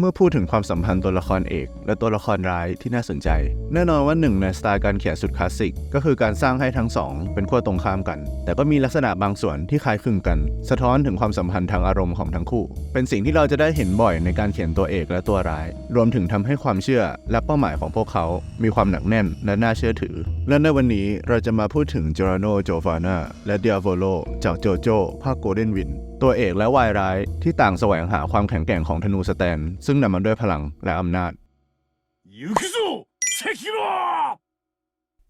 เมื่อพูดถึงความสัมพันธ์ตัวละครเอก และตัวละครร้ายที่น่าสนใจ แน่นอนว่าหนึ่งในสไตล์การเขียนสุดคลาสสิก ก็คือการสร้างให้ทั้งสองเป็นขั้วตรงข้ามกัน แต่ก็มีลักษณะบางส่วนที่คล้ายคลึงกัน สะท้อนถึงความสัมพันธ์ทางอารมณ์ของทั้งคู่ เป็นสิ่งที่เราจะได้เห็นบ่อยในการเขียนตัวเอกและตัวร้าย รวมถึงทำให้ความเชื่อและเป้าหมายของพวกเขา มีความหนักแน่นและน่าเชื่อถือ และในวันนี้เราจะมาพูดถึงจอร์โนโจฟาน่าและเดียโวโลจากโจโจภาคโกลเด้นวิน ตัวเอกและวายร้ายที่ต่างแสวงหาความแข็งแกร่งของธนูสแตน ซึ่งนำมาด้วยพลังและอำนาจ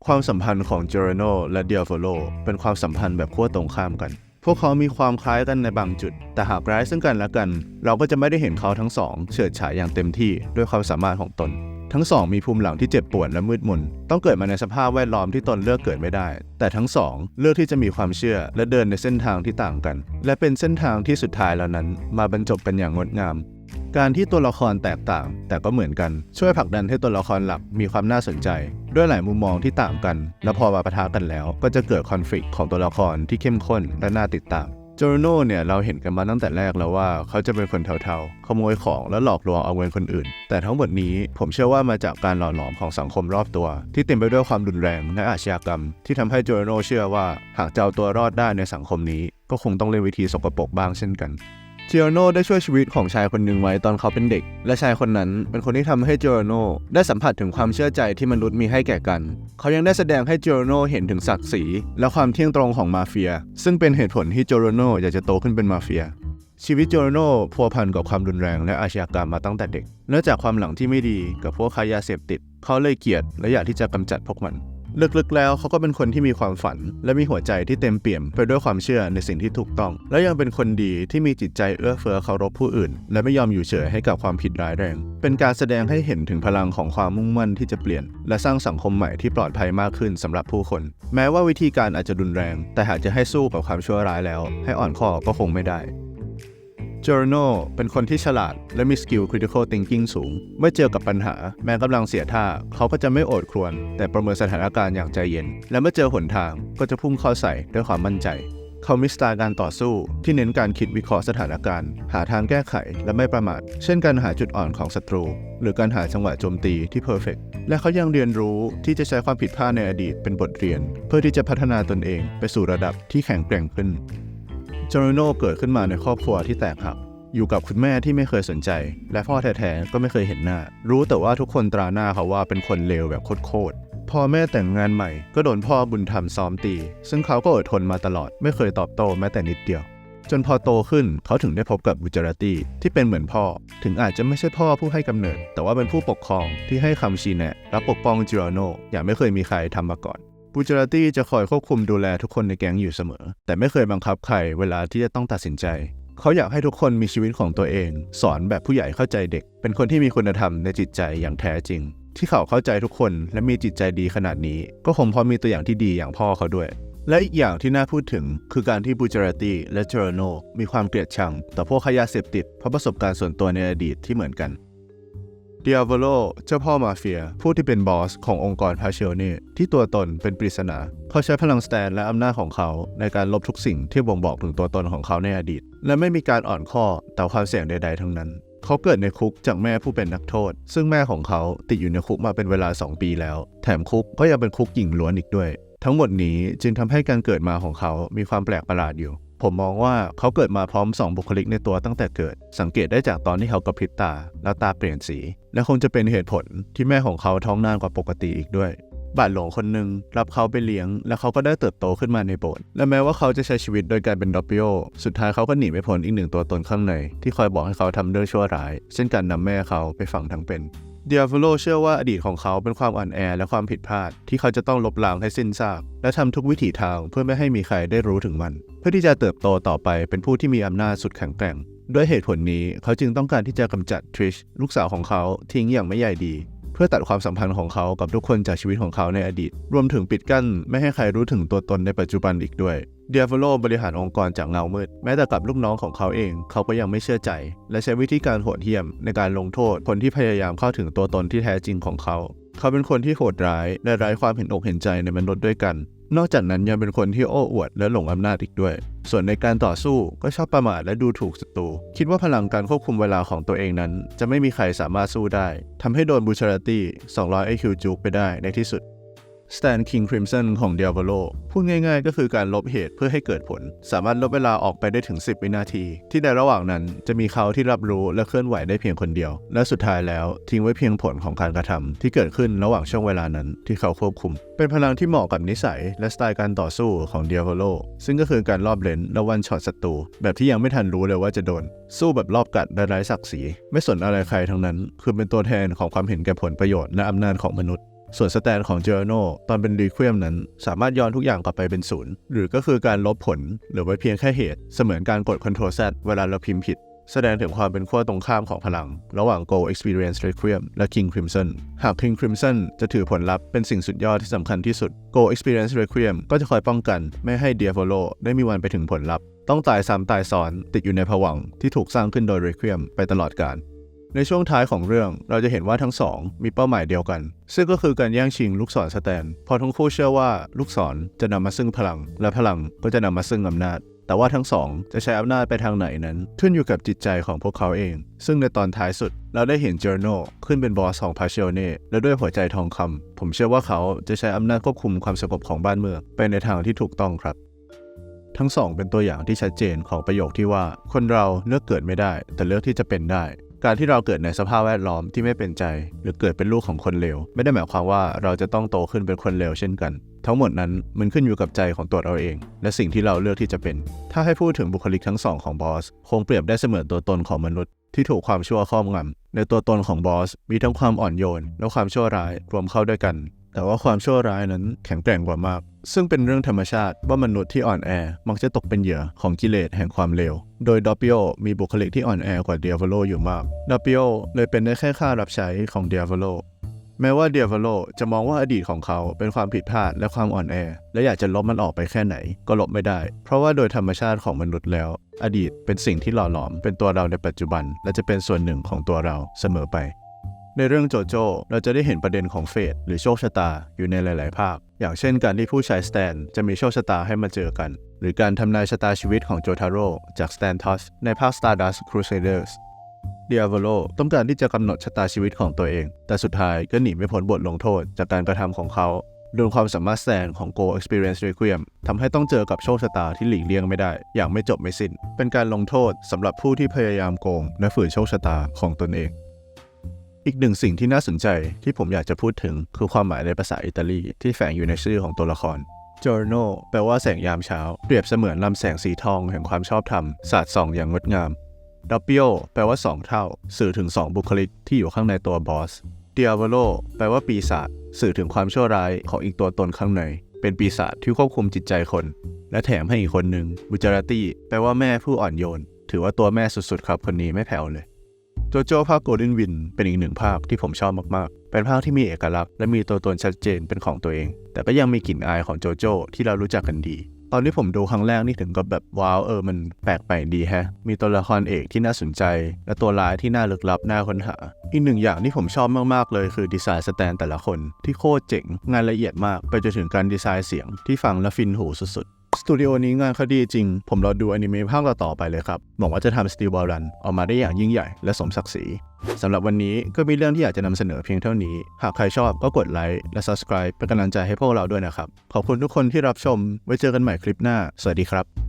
ความสัมพันธ์ของเจอร์โนและเดียโฟโลเป็นความสัมพันธ์แบบขั้วตรงข้ามกัน พวกเขามีความคล้ายกันในบางจุด แต่หากร้ายซึ่งกันและกัน เราก็จะไม่ได้เห็นเขาทั้งสองเฉิดฉายอย่างเต็มที่ด้วยความสามารถของตน ทั้งสองมีภูมิหลังที่เจ็บปวดและมืดมน ต้องเกิดมาในสภาพแวดล้อมที่ตนเลือกเกิดไม่ได้ แต่ทั้งสองเลือกที่จะมีความเชื่อและเดินในเส้นทางที่ต่างกัน และเป็นเส้นทางที่สุดท้ายแล้วนั้น มาบรรจบกันอย่างงดงาม การที่ตัวละครแตกต่าง แต่ก็เหมือนกันช่วยผลักดันให้ตัวละครหลักมีความน่าสนใจ ด้วยหลายมุมมองที่ต่างกัน และพอมาปะทะกันแล้ว ก็จะเกิดคอนฟ lict ของตัวละครที่เข้มข้นและน่าติดตาม จอร์โนเนี่ยเราเห็นกันมาตั้งแต่แรกแล้วว่าเขาจะเป็นคนเทาๆ ขโมยของและหลอกลวงเอาเงินคนอื่น แต่ทั้งหมดนี้ผมเชื่อว่ามาจากการหล่อหลอมของสังคมรอบตัว ที่เต็มไปด้วยความรุนแรงและอาชญากรรม ที่ทำให้จอร์โนเชื่อว่าหากจะเอาตัวรอดได้ในสังคมนี้ ก็คงต้องเล่นวิธีสกปรกบ้างเช่นกัน เจอร์โนได้ช่วยชีวิตของชายคนหนึ่งไว้ตอนเขาเป็นเด็ก และชายคนนั้นเป็นคนที่ทำให้เจอร์โนได้สัมผัสถึงความเชื่อใจที่มนุษย์มีให้แก่กัน เขายังได้แสดงให้เจอร์โนเห็นถึงศักดิ์ศรีและความเที่ยงตรงของมาเฟีย ซึ่งเป็นเหตุผลที่เจอร์โนอยากจะโตขึ้นเป็นมาเฟีย ชีวิตเจอร์โนพัวพันกับความรุนแรงและอาชญากรรมมาตั้งแต่เด็ก เนื่องจากความหลังที่ไม่ดีกับพวกค้ายาเสพติด เขาเลยเกลียดและอยากที่จะกำจัดพวกมัน ลึกๆแล้วเขาก็เป็นคนที่มีความฝัน และมีหัวใจที่เต็มเปี่ยมไปด้วยความเชื่อในสิ่งที่ถูกต้อง และยังเป็นคนดีที่มีจิตใจเอื้อเฟื้อเคารพผู้อื่น และไม่ยอมอยู่เฉยให้กับความผิดร้ายแรง เป็นการแสดงให้เห็นถึงพลังของความมุ่งมั่นที่จะเปลี่ยน และสร้างสังคมใหม่ที่ปลอดภัยมากขึ้นสำหรับผู้คน แม้ว่าวิธีการอาจจะรุนแรง แต่หากจะให้สู้กับความชั่วร้ายแล้ว ให้อ่อนข้อก็คงไม่ได้ จอร์โนเป็นคนที่ฉลาดและมีสกิล critical thinking สูง เมื่อเจอกับปัญหา แม้กำลังเสียท่า เขาก็จะไม่โอดครวญแต่ประเมินสถานการณ์อย่างใจเย็น และเมื่อเจอหนทางก็จะพุ่งเข้าใส่ด้วยความมั่นใจเขามีสไตล์การต่อสู้ที่เน้นการคิดวิเคราะห์สถานการณ์ หาทางแก้ไขและไม่ประมาท เช่นการหาจุดอ่อนของศัตรู หรือการหาจังหวะโจมตีที่เพอร์เฟกและเขายังเรียนรู้ที่จะใช้ความผิดพลาดในอดีตเป็นบทเรียน เพื่อที่จะพัฒนาตนเองไปสู่ระดับที่แข็งแกร่งขึ้น จอร์โนเกิดขึ้นมาในครอบครัวที่แตกหัก อยู่กับคุณแม่ที่ไม่เคยสนใจ และพ่อแท้ๆก็ไม่เคยเห็นหน้า รู้แต่ว่าทุกคนตราหน้าเขาว่าเป็นคนเลวแบบโคตรๆพอแม่แต่งงานใหม่ก็โดนพ่อบุญธรรมซ้อมตี ซึ่งเขาก็อดทนมาตลอดไม่เคยตอบโต้แม้แต่นิดเดียว จนพอโตขึ้นเขาถึงได้พบกับบุจาราตีที่เป็นเหมือนพ่อ ถึงอาจจะไม่ใช่พ่อผู้ให้กำเนิด แต่ว่าเป็นผู้ปกครองที่ให้คำชี้แนะและปกป้องจิโรโนอย่างไม่เคยมีใครทำมาก่อน บูจาราตี้จะคอยควบคุมดูแลทุกคนในแก๊งอยู่เสมอ แต่ไม่เคยบังคับใครเวลาที่จะต้องตัดสินใจ เขาอยากให้ทุกคนมีชีวิตของตัวเอง สอนแบบผู้ใหญ่เข้าใจเด็ก เป็นคนที่มีคุณธรรมในจิตใจอย่างแท้จริง ที่เขาเข้าใจทุกคนและมีจิตใจดีขนาดนี้ ก็คงเพราะมีตัวอย่างที่ดีอย่างพ่อเขาด้วย และอีกอย่างที่น่าพูดถึงคือการที่บูจาราตี้และเจอร์โนมีความเกลียดชังต่อพวกขายาเสพติดเพราะประสบการณ์ส่วนตัวในอดีตที่เหมือนกัน เดียโวโลเจ้าพ่อมาเฟีย ผู้ที่เป็นบอสขององค์กรพาเชลเน่ที่ตัวตนเป็นปริศนา เขาใช้พลังสแตนและอำนาจของเขาในการลบทุกสิ่งที่บ่งบอกถึงตัวตนของเขาในอดีต และไม่มีการอ่อนข้อต่อความเสี่ยงใด ๆ ทั้งนั้นเขาเกิดในคุกจากแม่ผู้เป็นนักโทษ ซึ่งแม่ของเขาติดอยู่ในคุกมาเป็นเวลา 2 ปีแล้ว แถมคุกก็ยังเป็นคุกหญิงล้วนอีกด้วย ทั้งหมดนี้จึงทำให้การเกิดมาของเขามีความแปลกประหลาดอยู่ ผมมองว่าเขาเกิดมาพร้อมสองบุคลิกในตัวตั้งแต่เกิด สังเกตได้จากตอนที่เขากระพริบตา แล้วตาเปลี่ยนสี และคงจะเป็นเหตุผลที่แม่ของเขาท้องนานกว่าปกติอีกด้วย บาทหลวงคนหนึ่งรับเขาไปเลี้ยง และเขาก็ได้เติบโตขึ้นมาในโบสถ์และแม้ว่าเขาจะใช้ชีวิตโดยการเป็นดอปปิโอสุดท้ายเขาก็หนีไม่พ้นอีกหนึ่งตัวตนข้างใน ที่คอยบอกให้เขาทำเรื่องชั่วร้าย เช่นการนำแม่เขาไปฝังทั้งเป็น เดีย o โลเชื่อว่าอดีตของเขาเป็นความอ่อนแอและความผิดพลาด ที่เขาจะต้องลบล้างให้สิ้นซาก และทำทุกวิถีทางเพื่อไม่ให้มีใครได้รู้ถึงมัน เพื่อที่จะเติบโตต่อไปเป็นผู้ที่มีอำนาจสุดแข็งแกร่ง ด้วยเหตุผลนี้เขาจึงต้องการที่จะกำจัดทริชลูกสาวของเขาทิ้งอย่างไม่ใยดี เพื่อตัดความสัมพันธ์ของเขากับทุกคนจากชีวิตของเขาในอดีต รวมถึงปิดกั้นไม่ให้ใครรู้ถึงตัวตนในปัจจุบันอีกด้วย เดีย o โลบริหารองค์กรจากเงามืด แม้แต่กับลูกน้องของเขาเอง เขาก็ยังไม่เชื่อใจ และใช้วิธีการโหดเหี้ยมในการลงโทษคนที่พยายามเข้าถึงตัวตนที่แท้จริงของเขา เขาเป็นคนที่โหดร้าย และไร้ความเห็นอกเห็นใจในมนุษย์ด้วยกัน นอกจากนั้นยังเป็นคนที่โอ้อวดและหลงอำนาจอีกด้วย ส่วนในการต่อสู้ก็ชอบประมาทและดูถูกศัตรู คิดว่าพลังการควบคุมเวลาของตัวเองนั้น จะไม่มีใครสามารถสู้ได้ทำให้โดนบูชาราตี้200 IQ จุกไปได้ในที่สุด Stand King Crimson ของ Diavolo พูดง่ายๆ ก็คือการลบเหตุเพื่อให้เกิดผล สามารถลบเวลาออกไปได้ถึง 10 วินาที ที่ในระหว่างนั้นจะมีเขาที่รับรู้และเคลื่อนไหวได้เพียงคนเดียว และสุดท้ายแล้วทิ้งไว้เพียงผลของการกระทำที่เกิดขึ้นระหว่างช่วงเวลานั้นที่เขาควบคุม เป็นพลังที่เหมาะกับนิสัย และสไตล์การต่อสู้ของ Diavolo ซึ่งก็คือการรอบเลนและวันช็อตศัตรูแบบที่ยังไม่ทันรู้เลยว่าจะโดน สู้แบบรอบกัดและไร้ศักดิ์ศรีไม่สนอะไรใครทั้งนั้น คือเป็นตัวแทนของความเห็นแก่ผลประโยชน์และอำนาจของมนุษย์ ส่วนสแตนของเจอร์โนตอนเป็นรีควีมนั้น สามารถย้อนทุกอย่างกลับไปเป็นศูนย์หรือก็คือการลบผลเหลือไว้เพียงแค่เหตุ เสมือนการกด Ctrl Z เวลาเราพิมพ์ผิด แสดงถึงความเป็นขั้วตรงข้ามของพลัง ระหว่าง Go Experience Requiem และ King Crimson หาก King Crimson จะถือผลลัพธ์เป็นสิ่งสุดยอดที่สำคัญที่สุด Go Experience Requiem ก็จะคอยป้องกันไม่ให้ Diavolo ได้มีวันไปถึงผลลัพธ์ต้องตายซ้ำตายซ้อนติดอยู่ในภวังที่ถูกสร้างขึ้นโดย Requiem ไปตลอดกาล ในช่วงท้ายของเรื่องเราจะเห็นว่าทั้งสองมีเป้าหมายเดียวกัน ซึ่งก็คือการแย่งชิงลูกศรสแตนพอทั้งคู่เชื่อว่าลูกศรจะนำมาซึ่งพลัง และพลังก็จะนำมาซึ่งอำนาจ แต่ว่าทั้งสองจะใช้อำนาจไปทางไหนนั้น ขึ้นอยู่กับจิตใจของพวกเขาเอง ซึ่งในตอนท้ายสุด เราได้เห็นเจอร์โนขึ้นเป็นบอสของพาเชลเน่และด้วยหัวใจทองคำผมเชื่อว่าเขาจะใช้อำนาจควบคุมความสงบของบ้านเมืองไปในทางที่ถูกต้องครับทั้งสองเป็นตัวอย่างที่ชัดเจนของประโยคที่ว่า คนเราเลือกเกิดไม่ได้ แต่เลือกที่จะเป็นได้ การที่เราเกิดในสภาพแวดล้อมที่ไม่เป็นใจ หรือเกิดเป็นลูกของคนเลวไม่ได้หมายความว่าเราจะต้องโตขึ้นเป็นคนเลวเช่นกัน ทั้งหมดนั้นมันขึ้นอยู่กับใจของตัวเราเอง และสิ่งที่เราเลือกที่จะเป็น ถ้าให้พูดถึงบุคลิกทั้งสองของบอสคงเปรียบได้เสมือนตัวตนของมนุษย์ที่ถูกความชั่วครอบงำในตัวตนของบอสมีทั้งความอ่อนโยนและความชั่วร้ายรวมเข้าด้วยกัน แต่ว่าความชั่วร้ายนั้นแข็งแกร่งกว่ามาก ซึ่งเป็นเรื่องธรรมชาติว่ามนุษย์ที่อ่อนแอมักจะตกเป็นเหยื่อของกิเลสแห่งความเลว โดยดอปิโอมีบุคลิกที่อ่อนแอกว่าเดียวโลอยู่มาก ดอปิโอเลยเป็นได้แค่ข้ารับใช้ของเดียวโลแม้ว่าเดียวโลจะมองว่าอดีตของเขาเป็นความผิดพลาดและความอ่อนแอ และอยากจะลบมันออกไปแค่ไหนก็ลบไม่ได้ เพราะว่าโดยธรรมชาติของมนุษย์แล้ว อดีตเป็นสิ่งที่หล่อหลอมเป็นตัวเราในปัจจุบัน และจะเป็นส่วนหนึ่งของตัวเราเสมอไป ในเรื่องโจโจ้เราจะได้เห็นประเด็นของเฟตหรือโชคชะตาอยู่ในหลาย ๆ ภาค อย่างเช่นการที่ผู้ชายสแตนจะมีโชคชะตาให้มาเจอกัน หรือการทำนายชะตาชีวิตของโจทาโร่จากสแตนทอสในภาค Stardust Crusaders เดีย o โลต้องการที่จะกำหนดชะตาชีวิตของตัวเอง แต่สุดท้ายก็หนีไม่พ้นบทลงโทษจากการกระทำของเขาโดยความสามารถแสดงของ Go Experience Requiem ทำให้ต้องเจอกับโชคชะตาที่หลีกเลี่ยงไม่ได้ อย่างไม่จบไม่สิ้น เป็นการลงโทษสำหรับผู้ที่พยายามโกงและฝืนโชคชะตาของตนเอง อีกหนึ่งสิ่งที่น่าสนใจที่ผมอยากจะพูดถึงคือความหมายในภาษาอิตาลีที่แฝงอยู่ในชื่อของตัวละคร Giorno แปลว่าแสงยามเช้า เปรียบเสมือนลำแสงสีทองแห่งความชอบธรรมสาดส่องอย่างงดงาม Doppio แปลว่า 2 เท่า สื่อถึง 2 บุคลิกที่อยู่ข้างในตัวบอส Diavolo แปลว่าปีศาจสื่อถึงความชั่วร้ายของอีกตัวตนข้างใน เป็นปีศาจที่ควบคุมจิตใจคน และแถมให้อีกคนหนึ่งบุจาราตี้แปลว่าแม่ผู้อ่อนโยน ถือว่าตัวแม่สุดๆครับคนนี้ไม่แผ่วเลย โจโจ้ภาคโกลเด้นวินเป็นอีกหนึ่งภาคที่ผมชอบมากๆ เป็นภาคที่มีเอกลักษณ์และมีตัวตนชัดเจนเป็นของตัวเอง แต่ก็ยังมีกลิ่นอายของโจโจ้ที่เรารู้จักกันดี ตอนที่ผมดูครั้งแรกนี่ถึงกับแบบว้าวเออมันแปลกใหม่ดีแฮะ มีตัวละครเอกที่น่าสนใจ และตัวร้ายที่น่าลึกลับน่าค้นหา อีกหนึ่งอย่างที่ผมชอบมากๆเลยคือดีไซน์สแตนแต่ละคนที่โคตรเจ๋งงานละเอียดมากไปจนถึงการดีไซน์เสียงที่ฟังและฟินหูสุดๆ ตูดิโอนี้งานเขาดีจริง ผมรอดูอนิเมะภาคต่อไปเลยครับหวังว่าจะทำสตีลบอลรันออกมาได้อย่างยิ่งใหญ่และสมศักดิ์ศรีสำหรับวันนี้ก็มีเรื่องที่อยากจะนำเสนอเพียงเท่านี้ หากใครชอบก็กดไลค์และ Subscribe เป็นกำลังใจให้พวกเราด้วยนะครับ ขอบคุณทุกคนที่รับชม ไว้เจอกันใหม่คลิปหน้า สวัสดีครับ